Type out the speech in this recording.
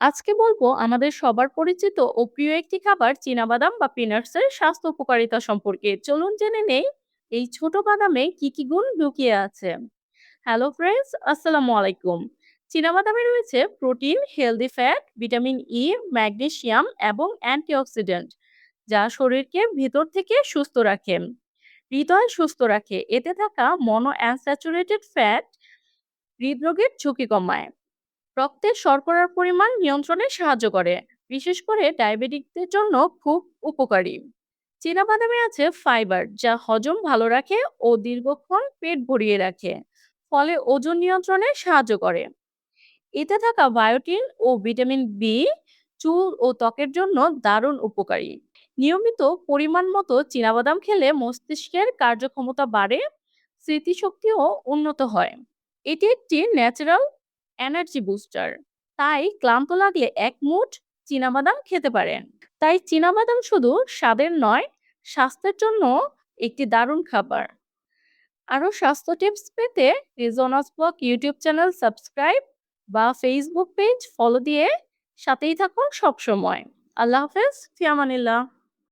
আজকে বলব, আমাদের সবার পরিচিত ও প্রিয় একটি খাবার চীনাবাদাম বা পিনাটস এর স্বাস্থ্য উপকারিতা সম্পর্কে। চলুন জেনে নেই, এই ছোট বাদামে কি কি গুণ লুকিয়ে আছে? হ্যালো ফ্রেন্ডস আসসালামু আলাইকুম। চীনাবাদামে রয়েছে protein healthy fat vitamin E magnesium এবং অ্যান্টিঅক্সিডেন্ট যা শরীরকে ভিতর থেকে সুস্থ রাখে। হৃদয় সুস্থ রাখে। এতে থাকা মনো অ্যানস্যাচুরেটেড ফ্যাট হৃদরোগের ঝুঁকি কমায়। রক্তে শর্করার পরিমাণ নিয়ন্ত্রণে সাহায্য করে, বিশেষ করে ডায়াবেটিকদের জন্য খুব উপকারী। চীনাবাদামে আছে ফাইবার, যা হজম ভালো রাখে ও দীর্ঘক্ষণ পেট ভরিয়ে রাখে, ফলে ওজন নিয়ন্ত্রণে সাহায্য করে। এতে থাকা বায়োটিন ও ভিটামিন বি চুল ও ত্বকের জন্য দারুণ উপকারী। নিয়মিত পরিমাণ মতো চীনাবাদাম খেলে মস্তিষ্কের কার্যক্ষমতা বাড়ে, স্মৃতিশক্তিও উন্নত হয়। এটি একটি ন্যাচারাল এনার্জি বুস্টার তাই ক্লান্ত লাগলে এক মুঠ চীনাবাদাম খেতে পারেন। তাই চীনাবাদাম শুধু স্বাদের নয়, স্বাস্থ্যের জন্য একটি দারুণ খাবার। আরও স্বাস্থ্য টিপস পেতে রিজনাস ব্লগ ইউটিউব চ্যানেল সাবস্ক্রাইব বা ফেসবুক পেজ ফলো দিয়ে সাথেই থাকুন সবসময়। আল্লাহ হাফেজ ফিয়ামানিল্লাহ